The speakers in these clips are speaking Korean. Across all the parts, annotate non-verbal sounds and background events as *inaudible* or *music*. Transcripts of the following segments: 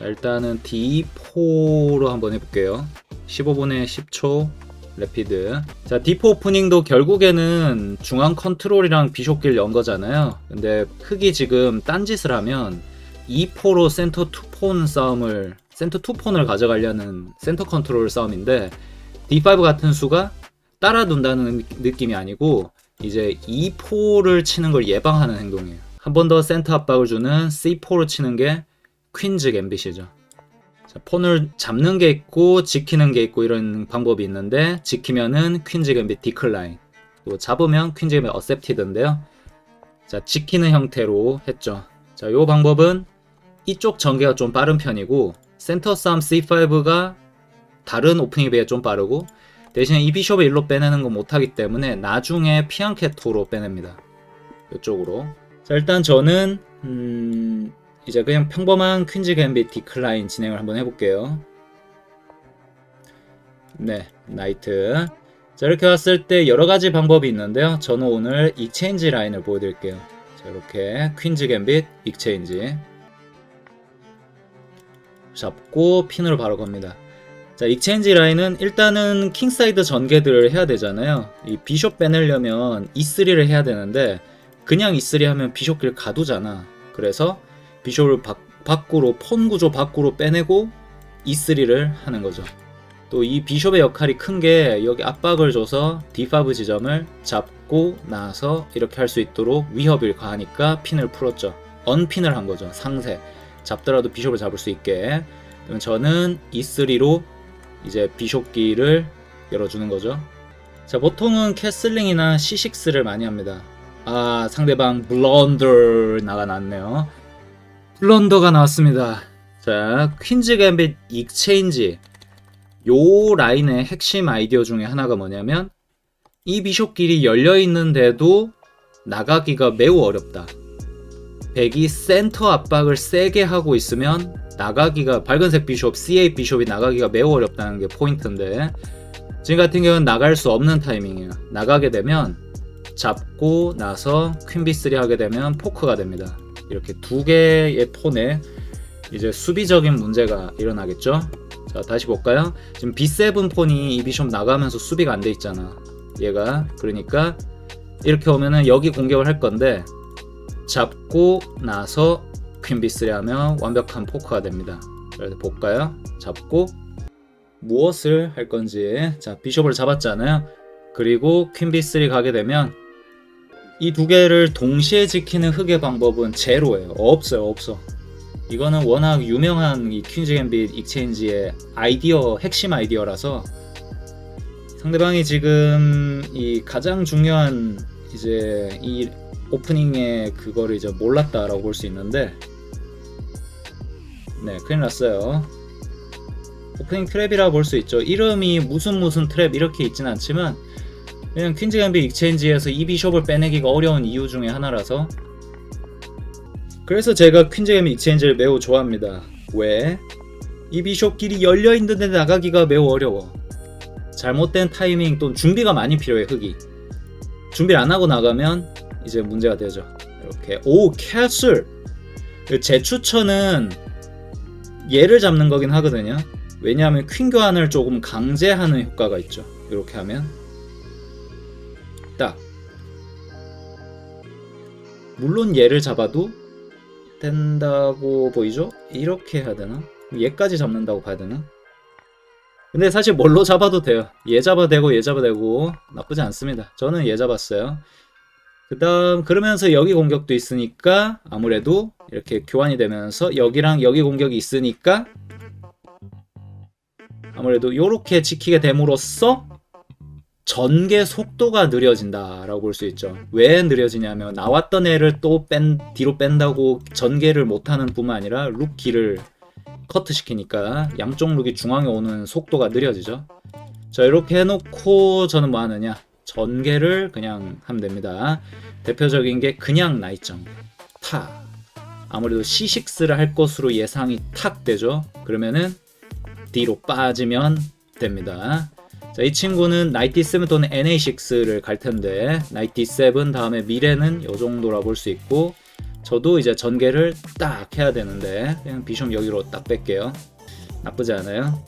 자, 일단은 D4로 한번 해볼게요. 15분에 10초 레피드. 자, D4 오프닝도 결국에는 중앙 컨트롤이랑 비숍길 연 거잖아요. 근데 흑이 지금 딴짓을 하면 E4로 센터 투폰 싸움을 센터 투폰을 가져가려는 센터 컨트롤 싸움인데 D5 같은 수가 따라 둔다는 느낌이 아니고 이제 E4를 치는 걸 예방하는 행동이에요. 한 번 더 센터 압박을 주는 C4로 치는 게 퀸즈 갬빗이죠. 자, 폰을 잡는 게 있고 지키는 게 있고 이런 방법이 있는데 지키면은 퀸즈 갬빗 디클라인 또 잡으면 퀸즈 갬빗 어셉티드인데요. 자, 지키는 형태로 했죠. 자, 요 방법은 이쪽 전개가 좀 빠른 편이고 센터 싸움 C5가 다른 오프닝에 비해 좀 빠르고 대신에 이 비숍을 일로 빼내는 거 못하기 때문에 나중에 피앙케토로 빼냅니다. 이쪽으로. 자, 일단 저는 음, 이제 그냥 평범한 퀸즈 갬빗 디클라인 진행을 한번 해볼게요. 네, 나이트. 자, 이렇게 왔을 때 여러 가지 방법이 있는데요. 저는 오늘 익체인지 라인을 보여드릴게요. 자, 이렇게 퀸즈 갬빗 익체인지. 잡고 핀으로 바로 갑니다. 자, 익체인지 라인은 일단은 킹사이드 전개들을 해야 되잖아요. 이 비숍 빼내려면 E3를 해야 되는데 그냥 E3 하면 비숍길 가두잖아. 그래서 비숍을 밖, 밖으로 폰 구조 밖으로 빼내고 E3를 하는 거죠. 또 이 비숍의 역할이 큰 게 여기 압박을 줘서 D5 지점을 잡고 나서 이렇게 할 수 있도록 위협을 가하니까 핀을 풀었죠. 언핀을 한 거죠. 상세. 잡더라도 비숍을 잡을 수 있게. 그러면 저는 E3로 이제 비숍기를 열어주는 거죠. 자, 보통은 캐슬링이나 C6를 많이 합니다. 아, 상대방 블런더 나가 났네요. 블런더가 나왔습니다. 자, 퀸즈 갬빗 익체인지. 요 라인의 핵심 아이디어 중에 하나가 뭐냐면 이 비숍 길이 열려 있는데도 나가기가 매우 어렵다. 백이 센터 압박을 세게 하고 있으면 나가기가 밝은색 비숍, C8 비숍이 나가기가 매우 어렵다는 게 포인트인데 지금 같은 경우는 나갈 수 없는 타이밍이에요. 나가게 되면 잡고 나서 퀸 B3 하게 되면 포크가 됩니다. 이렇게 두 개의 폰에 이제 수비적인 문제가 일어나겠죠. 자 다시 볼까요? 지금 B7 폰이 이 비숍 나가면서 수비가 안 돼 있잖아. 얘가 그러니까 이렇게 오면은 여기 공격을 할 건데 잡고 나서 퀸 B3 하면 완벽한 포크가 됩니다. 그래서 볼까요? 잡고 무엇을 할 건지 자 비숍을 잡았잖아요. 그리고 퀸 B3 가게 되면 이 두 개를 동시에 지키는 흑의 방법은 제로예요. 없어요, 없어. 이거는 워낙 유명한 이 퀸즈 갬빗 익체인지의 아이디어 핵심 아이디어라서 상대방이 지금 이 가장 중요한 이제 이 오프닝의 그거를 이제 몰랐다라고 볼 수 있는데 네 큰일 났어요 오프닝 트랩이라 볼 수 있죠 이름이 무슨 무슨 트랩 이렇게 있진 않지만 그냥 퀸즈 갬빗 익체인지에서 이 비숍을 빼내기가 어려운 이유 중에 하나라서 그래서 제가 퀸즈 갬빗 익체인지를 매우 좋아합니다 왜? 이 비숍 길이 열려있는데 나가기가 매우 어려워 잘못된 타이밍 또는 준비가 많이 필요해 흑이 준비를 안 하고 나가면 이제 문제가 되죠. 이렇게 오 캐슬 제 추천은 얘를 잡는 거긴 하거든요. 왜냐하면 퀸 교환을 조금 강제하는 효과가 있죠. 이렇게 하면 딱 물론 얘를 잡아도 된다고 보이죠? 이렇게 해야 되나? 얘까지 잡는다고 봐야 되나? 근데 사실 뭘로 잡아도 돼요. 얘 잡아도 되고 얘 잡아도 되고 나쁘지 않습니다. 저는 얘 잡았어요. 그 다음 그러면서 여기 공격도 있으니까 아무래도 이렇게 교환이 되면서 여기랑 여기 공격이 있으니까 아무래도 이렇게 지키게 됨으로써 전개 속도가 느려진다라고 볼 수 있죠. 왜 느려지냐면 나왔던 애를 또 뺀 뒤로 뺀다고 전개를 못하는 뿐만 아니라 룩 길을 커트 시키니까 양쪽 룩이 중앙에 오는 속도가 느려지죠. 자 이렇게 해놓고 저는 뭐 하느냐 전개를 그냥 하면 됩니다. 대표적인 게 그냥 나이점 타 아무래도 C6를 할 것으로 예상이 탁 되죠. 그러면은 D로 빠지면 됩니다. 자, 이 친구는 나이티 7 또는 NA6를 갈 텐데 나이티 7 다음에 미래는 이 정도라 볼 수 있고 저도 이제 전개를 딱 해야 되는데 그냥 비숍 여기로 딱 뺄게요. 나쁘지 않아요.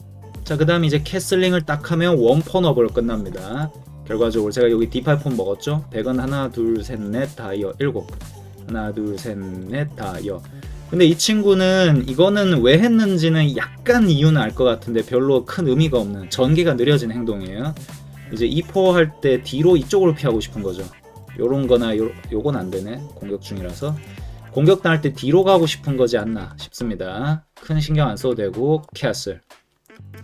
자, 그 다음 이제 캐슬링을 딱 하면 원펀업으로 끝납니다. 결과적으로 제가 여기 D8폰 먹었죠? 100원 하나, 둘, 셋, 넷, 다이어, 일곱. 하나, 둘, 셋, 넷, 다이어. 근데 이 친구는 이거는 왜 했는지는 약간 이유는 알 것 같은데 별로 큰 의미가 없는 전개가 느려진 행동이에요. 이제 2포 할때 뒤로 이쪽으로 피하고 싶은 거죠. 요런 거나 요, 요건 안 되네. 공격 중이라서. 공격 당할 때 뒤로 가고 싶은 거지 않나 싶습니다. 큰 신경 안 써도 되고 캐슬.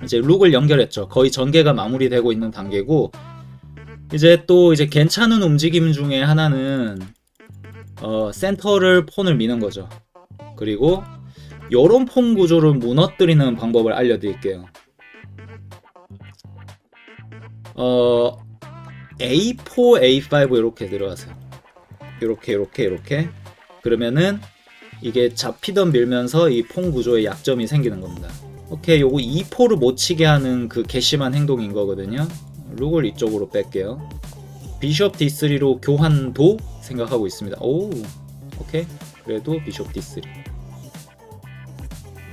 이제 룩을 연결했죠. 거의 전개가 마무리되고 있는 단계고 이제 또 이제 괜찮은 움직임 중에 하나는 어, 센터를 폰을 미는 거죠. 그리고 요런 폰 구조를 무너뜨리는 방법을 알려드릴게요. 어, A4, A5 이렇게 들어가세요. 이렇게 이렇게 이렇게 그러면은 이게 잡히던 밀면서 이폰 구조에 약점이 생기는 겁니다. 오케이 요거 2포를 못 치게 하는 그 괘씸한 행동인 거거든요. 룩을 이쪽으로 뺄게요. 비숍 D3로 교환도 생각하고 있습니다. 오, 오케이. 그래도 비숍 D3.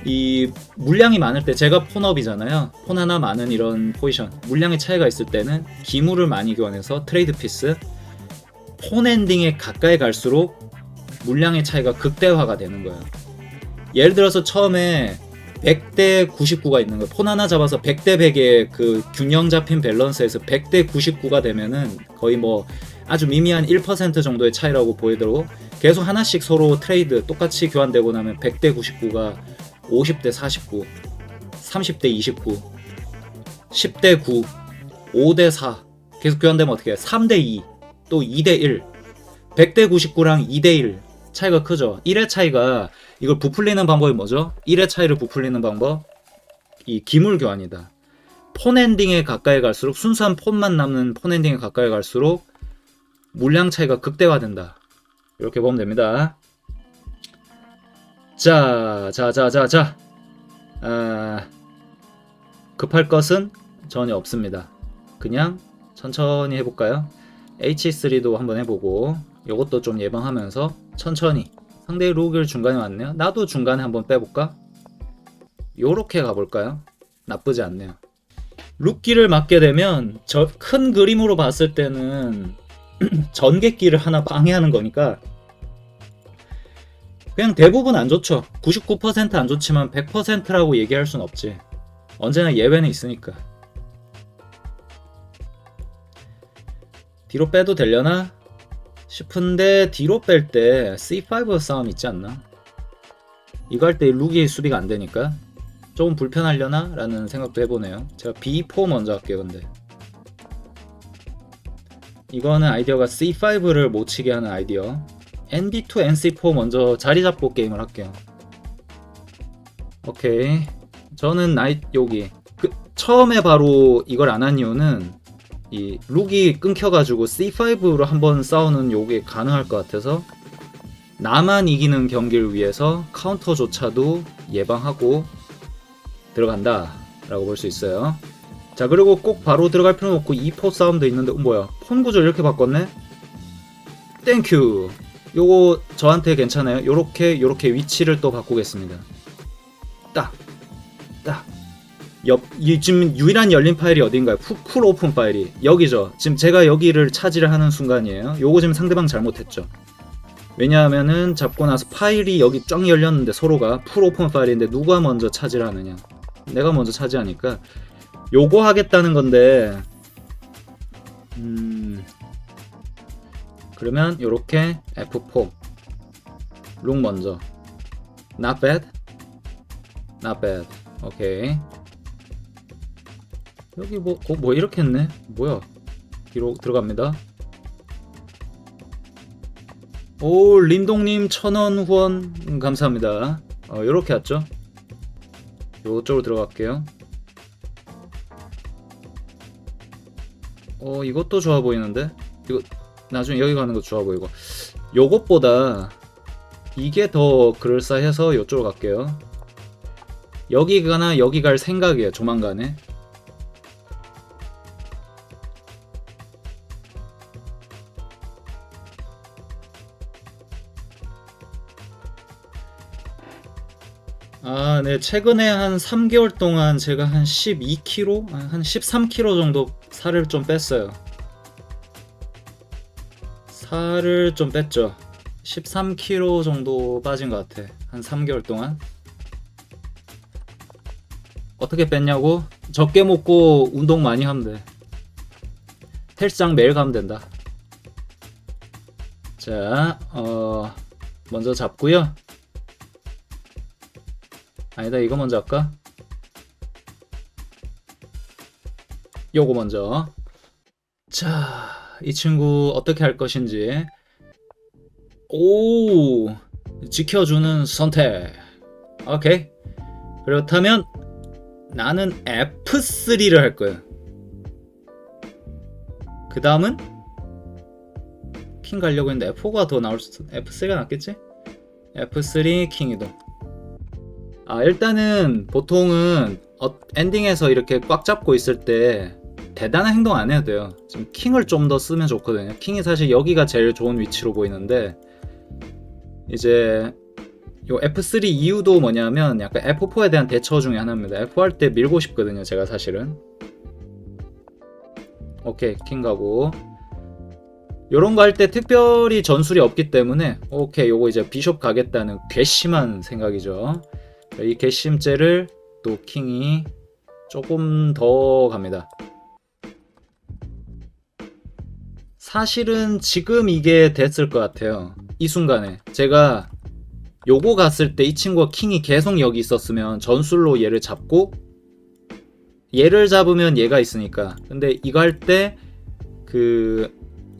이 물량이 많을 때 제가 폰업이잖아요. 폰 하나 많은 이런 포지션. 물량의 차이가 있을 때는 기물을 많이 교환해서 트레이드 피스. 폰 엔딩에 가까이 갈수록 물량의 차이가 극대화가 되는 거예요. 예를 들어서 처음에 100대 99가 있는 거예요. 폰 하나 잡아서 100대 100의 그 균형 잡힌 밸런스에서 100대 99가 되면은 거의 뭐 아주 미미한 1% 정도의 차이라고 보이도록 계속 하나씩 서로 트레이드 똑같이 교환되고 나면 100대 99가 50대 49, 30대 29, 10대 9, 5대 4 계속 교환되면 어떻게 해? 3대 2, 또 2대 1, 100대 99랑 2대 1 차이가 크죠. 1의 차이가 이걸 부풀리는 방법이 뭐죠? 1의 차이를 부풀리는 방법 이 기물 교환이다. 폰 엔딩에 가까이 갈수록 순수한 폰만 남는 폰 엔딩에 가까이 갈수록 물량 차이가 극대화된다. 이렇게 보면 됩니다. 자, 자, 자, 자, 자. 아, 급할 것은 전혀 없습니다. 그냥 천천히 해볼까요? H3도 한번 해보고 이것도 좀 예방하면서 천천히 상대의 룩을 중간에 왔네요. 나도 중간에 한번 빼볼까? 요렇게 가볼까요? 나쁘지 않네요. 룩기를 맞게 되면 저 큰 그림으로 봤을 때는 *clears throat* 전개기를 하나 방해하는 거니까 그냥 대부분 안 좋죠. 99%안 좋지만 100%라고 얘기할 순 없지. 언제나 예외는 있으니까. 뒤로 빼도 되려나? 싶은데 뒤로 뺄 때 C5 싸움 있지 않나? 이거 할 때 룩이 수비가 안 되니까 조금 불편하려나? 라는 생각도 해보네요. 제가 B4 먼저 할게요, 근데. 이거는 아이디어가 C5를 못 치게 하는 아이디어. ND2, NC4 먼저 자리 잡고 게임을 할게요. 오케이. 저는 나이, 여기. 그, 처음에 바로 이걸 안 한 이유는 이 룩이 끊겨가지고 C5로 한번 싸우는 요게 가능할 것 같아서 나만 이기는 경기를 위해서 카운터조차도 예방하고 들어간다 라고 볼 수 있어요 자 그리고 꼭 바로 들어갈 필요는 없고 2포 싸움도 있는데 어, 뭐야 폰 구조 이렇게 바꿨네 땡큐 요거 저한테 괜찮아요 요렇게 요렇게 위치를 또 바꾸겠습니다 딱 딱 옆, 이 지금 유일한 열린 파일이 어딘가요? 풀, 풀 오픈 파일이 여기죠. 지금 제가 여기를 차지를 하는 순간이에요. 요거 지금 상대방 잘못했죠. 왜냐하면은 잡고 나서 파일이 여기 쫙 열렸는데 서로가 풀 오픈 파일인데 누가 먼저 차지를 하느냐. 내가 먼저 차지하니까 요거 하겠다는 건데 음 그러면 요렇게 F4 룩 먼저 not bad not bad 오케이 여기 뭐, 어, 뭐 이렇게 했네? 뭐야? 뒤로 들어갑니다. 오, 림동님 천원 후원 음, 감사합니다. 어, 요렇게 왔죠? 요쪽으로 들어갈게요. 어, 이것도 좋아 보이는데? 이거, 나중에 여기 가는 거 좋아 보이고. 요것보다 이게 더 그럴싸해서 요쪽으로 갈게요. 여기 가나 여기 갈 생각이에요, 조만간에. 아, 네. 최근에 한 3개월 동안 제가 한 12kg, 아, 한 13kg 정도 살을 좀 뺐어요. 살을 좀 뺐죠. 13kg 정도 빠진 것 같아. 한 3개월 동안. 어떻게 뺐냐고? 적게 먹고 운동 많이 하면 돼. 헬스장 매일 가면 된다. 자, 어, 먼저 잡고요. 아니다, 이거 먼저 할까? 요거 먼저. 자, 이 친구 어떻게 할 것인지. 오, 지켜주는 선택. 오케이. 그렇다면 나는 F3를 할 거야. 그 다음은 킹 가려고 했는데 F4가 더 나올 수, F3가 낫겠지? F3 킹 이동. 아 일단은 보통은 어, 엔딩에서 이렇게 꽉 잡고 있을 때 대단한 행동 안 해도 돼요. 지금 킹을 좀 더 쓰면 좋거든요. 킹이 사실 여기가 제일 좋은 위치로 보이는데 이제 요 F3 이유도 뭐냐면 약간 F4에 대한 대처 중에 하나입니다. F 할 때 밀고 싶거든요. 제가 사실은. 오케이 킹 가고 요런 거 할 때 특별히 전술이 없기 때문에 오케이 요거 이제 비숍 가겠다는 괘씸한 생각이죠. 이 괘씸죄를 또 킹이 조금 더 갑니다. 사실은 지금 이게 됐을 것 같아요. 이 순간에. 제가 요거 갔을 때 이 친구가 킹이 계속 여기 있었으면 전술로 얘를 잡고 얘를 잡으면 얘가 있으니까. 근데 이거 할 때 그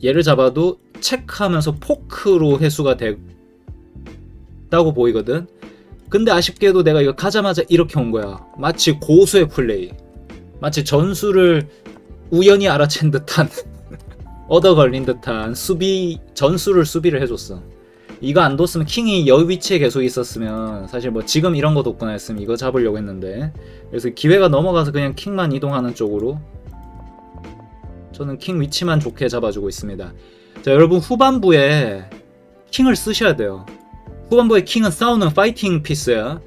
얘를 잡아도 체크하면서 포크로 회수가 됐다고 보이거든. 근데 아쉽게도 내가 이거 가자마자 이렇게 온 거야. 마치 고수의 플레이. 마치 전술을 우연히 알아챈 듯한 *laughs* 얻어 걸린 듯한 수비 전술을 수비를 해줬어. 이거 안 뒀으면 킹이 여기 위치에 계속 있었으면 사실 뭐 지금 이런 것도 없구나 했으면 이거 잡으려고 했는데. 그래서 기회가 넘어가서 그냥 킹만 이동하는 쪽으로 저는 킹 위치만 좋게 잡아주고 있습니다. 자 여러분 후반부에 킹을 쓰셔야 돼요. 후반부에 킹은 싸우는 파이팅 피스야.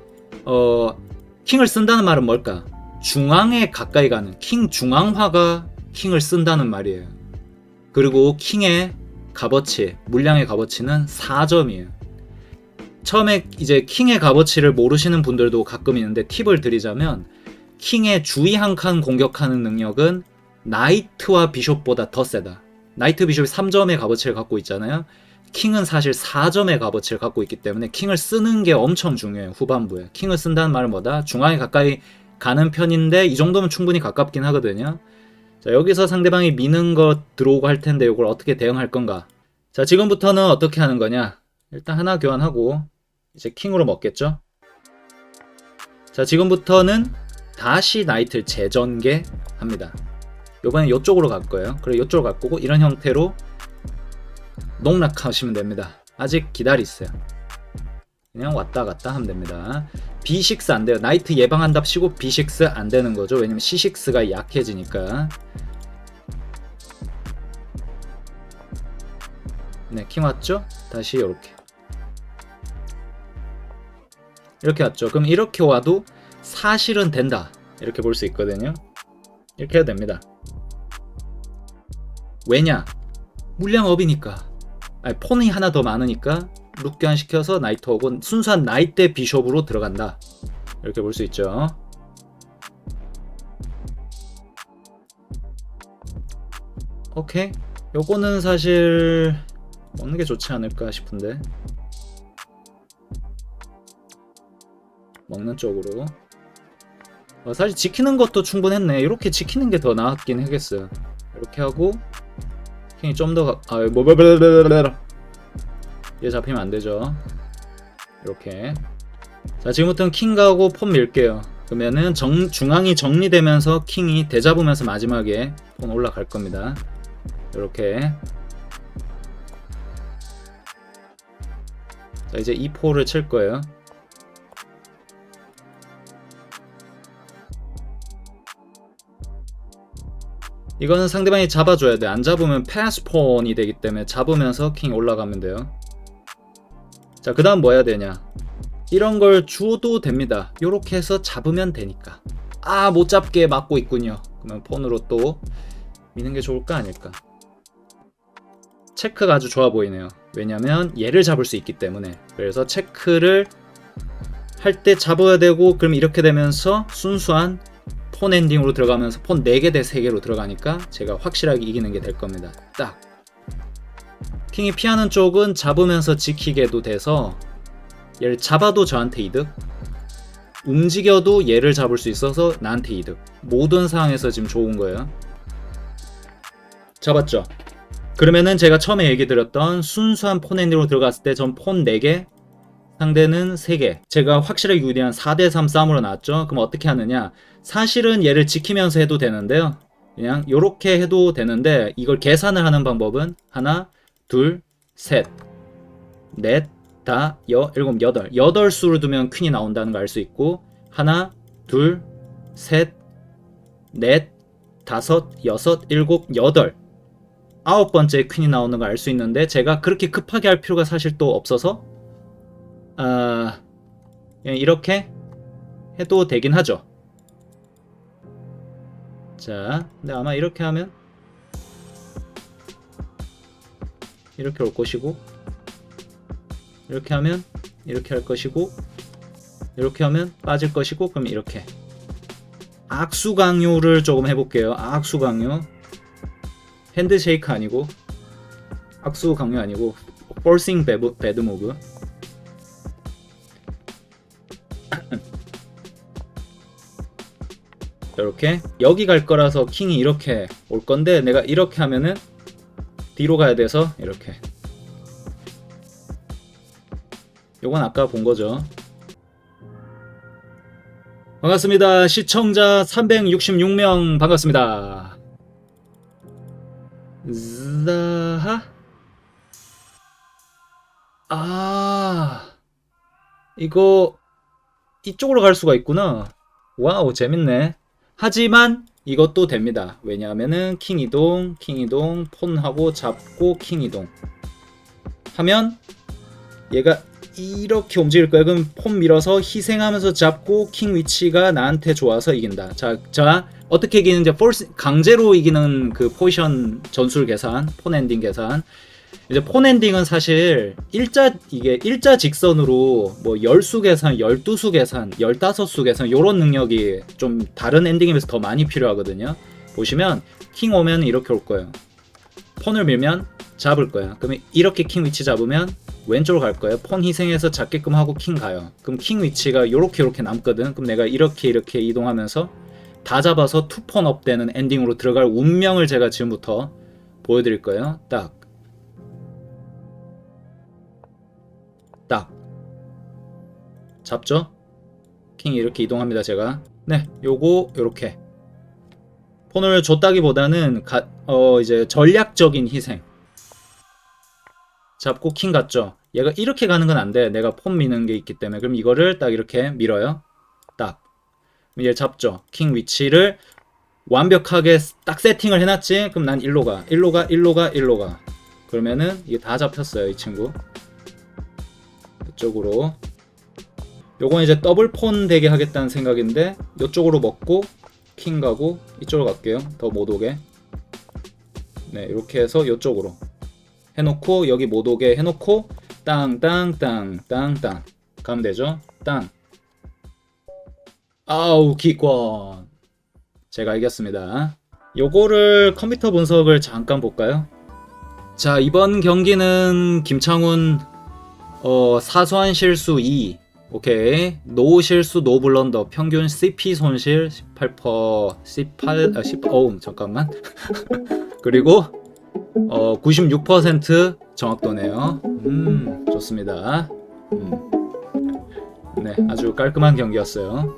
어 킹을 쓴다는 말은 뭘까? 중앙에 가까이 가는 킹 중앙화가 킹을 쓴다는 말이에요 그리고 킹의 값어치, 물량의 값어치는 4점이에요. 처음에 이제 킹의 값어치를 모르시는 분들도 가끔 있는데 팁을 드리자면 킹의 주위 한 칸 공격하는 능력은 나이트와 비숍보다 더 세다. 나이트 비숍이 3점의 값어치를 갖고 있잖아요. 킹은 사실 4점의 값어치를 갖고 있기 때문에 킹을 쓰는 게 엄청 중요해요. 후반부에. 킹을 쓴다는 말은 뭐다? 중앙에 가까이 가는 편인데 이 정도면 충분히 가깝긴 하거든요. 자, 여기서 상대방이 미는 것 들어오고 할 텐데 이걸 어떻게 대응할 건가? 자, 지금부터는 어떻게 하는 거냐? 일단 하나 교환하고 이제 킹으로 먹겠죠? 자, 지금부터는 다시 나이트를 재전개 합니다. 요번엔 이쪽으로 갈 거예요. 그리고 이쪽으로 갈 거고 이런 형태로 농락하시면 됩니다. 아직 기다리세요. 그냥 왔다 갔다 하면 됩니다. B6 안 돼요. 나이트 예방한답 시고 B6 안 되는 거죠. 왜냐면 C6가 약해지니까. 네, 킹 왔죠? 다시 이렇게. 이렇게 왔죠. 그럼 이렇게 와도 사실은 된다. 이렇게 볼 수 있거든요. 이렇게 해도 됩니다. 왜냐? 물량 업이니까. 아니, 폰이 하나 더 많으니까 룩 교환시켜서 나이트 혹은 순수한 나이트 비숍으로 들어간다. 이렇게 볼 수 있죠. 오케이. 요거는 사실 먹는 게 좋지 않을까 싶은데. 먹는 쪽으로. 어, 사실 지키는 것도 충분했네. 이렇게 지키는 게 더 나았긴 하겠어요. 이렇게 하고 킹이 좀더 아, 뭐, 뭐, 뭐, 뭐, 뭐, 뭐, 뭐. 얘 잡히면 안 되죠. 이렇게. 자, 지금부터는 킹 가고 폰 밀게요. 그러면은 정, 중앙이 정리되면서 킹이 대잡으면서 마지막에 폰 올라갈 겁니다. 이렇게. 자, 이제 2포를 칠 거예요. 이거는 상대방이 잡아줘야 돼. 안 잡으면 패스폰이 되기 때문에 잡으면서 킹 올라가면 돼요. 자, 그 다음 뭐 해야 되냐? 이런 걸 주어도 됩니다. 이렇게 해서 잡으면 되니까. 아, 못 잡게 막고 있군요. 그러면 폰으로 또 미는 게 좋을까 아닐까? 체크가 아주 좋아 보이네요. 왜냐면 얘를 잡을 수 있기 때문에. 그래서 체크를 할 때 잡아야 되고 그럼 이렇게 되면서 순수한 폰 엔딩으로 들어가면서 폰 4개 대 3개로 들어가니까 제가 확실하게 이기는 게 될 겁니다. 딱. 킹이 피하는 쪽은 잡으면서 지키게도 돼서 얘를 잡아도 저한테 이득 움직여도 얘를 잡을 수 있어서 나한테 이득. 모든 상황에서 지금 좋은 거예요. 잡았죠? 그러면은 제가 처음에 얘기 드렸던 순수한 폰 엔딩으로 들어갔을 때 전 폰 4개 상대는 3개. 제가 확실하게 유리한 4대3 싸움으로 나왔죠? 그럼 어떻게 하느냐? 사실은 얘를 지키면서 해도 되는데요. 그냥 이렇게 해도 되는데 이걸 계산을 하는 방법은 하나 둘, 셋, 넷, 다, 여, 일곱, 여덟. 여덟 수를 두면 퀸이 나온다는 걸 알 수 있고 하나, 둘, 셋, 넷, 다섯, 여섯, 일곱, 여덟. 아홉 번째 퀸이 나오는 걸 알 수 있는데 제가 그렇게 급하게 할 필요가 사실 또 없어서 아 그냥 이렇게 해도 되긴 하죠. 자, 근데 아마 이렇게 하면 이렇게 올 것이고 이렇게 하면 이렇게 할 것이고 이렇게 하면 빠질 것이고 그럼 이렇게. 악수 강요를 조금 해볼게요. 악수 강요. 핸드 쉐이크 아니고 악수 강요 아니고 forcing bad, bad move. 이렇게. 여기 갈 거라서 킹이 이렇게 올 건데 내가 이렇게 하면은 뒤로 가야 돼서 이렇게. 요건 아까 본 거죠. 반갑습니다. 시청자 366명. 반갑습니다. 자하? 아 이거 이쪽으로 갈 수가 있구나. 와우 재밌네. 하지만 이것도 됩니다. 왜냐하면은 킹 이동, 킹 이동, 폰하고 잡고 킹 이동 하면 얘가 이렇게 움직일 거야. 그럼 폰 밀어서 희생하면서 잡고 킹 위치가 나한테 좋아서 이긴다. 자, 자 어떻게 이기는지 폴스 강제로 이기는 그 포지션 전술 계산, 폰 엔딩 계산. 이제 폰 엔딩은 사실 일자 이게 일자 직선으로 뭐 10수 계산, 12수 계산, 15수 계산 요런 능력이 좀 다른 엔딩에 비해서 더 많이 필요하거든요. 보시면 킹 오면 이렇게 올 거예요. 폰을 밀면 잡을 거야. 그러면 이렇게 킹 위치 잡으면 왼쪽으로 갈 거예요. 폰 희생해서 잡게끔 하고 킹 가요. 그럼 킹 위치가 요렇게 요렇게 남거든. 그럼 내가 이렇게 이렇게 이동하면서 다 잡아서 투폰 업 되는 엔딩으로 들어갈 운명을 제가 지금부터 보여드릴 거예요. 딱. 딱 잡죠? 킹이 이렇게 이동합니다 제가. 네 요거 요렇게. 폰을 줬다기보다는 가, 어 이제 전략적인 희생. 잡고 킹 갔죠? 얘가 이렇게 가는 건 안 돼. 내가 폰 미는 게 있기 때문에. 그럼 이거를 딱 이렇게 밀어요. 딱. 얘 잡죠? 킹 위치를 완벽하게 딱 세팅을 해놨지? 그럼 난 일로 가. 일로 가 일로 가 일로 가. 그러면은 이게 다 잡혔어요 이 친구. 이쪽으로 요건 이제 더블 폰 되게 하겠다는 생각인데 이쪽으로 먹고 킹 가고 이쪽으로 갈게요. 더 못 오게. 네 이렇게 해서 이쪽으로 해놓고 여기 못 오게 해놓고 땅땅땅땅땅 가면 되죠? 땅. 아우 기권. 제가 이겼습니다. 요거를 컴퓨터 분석을 잠깐 볼까요? 자 이번 경기는 김창훈 어, 사소한 실수 2. 오케이. 노 실수 노 블런더. 평균 CP 손실 18% 18 아, 10 어우 잠깐만. *laughs* 그리고 어, 96% 정확도네요. 음, 좋습니다. 음. 네, 아주 깔끔한 경기였어요.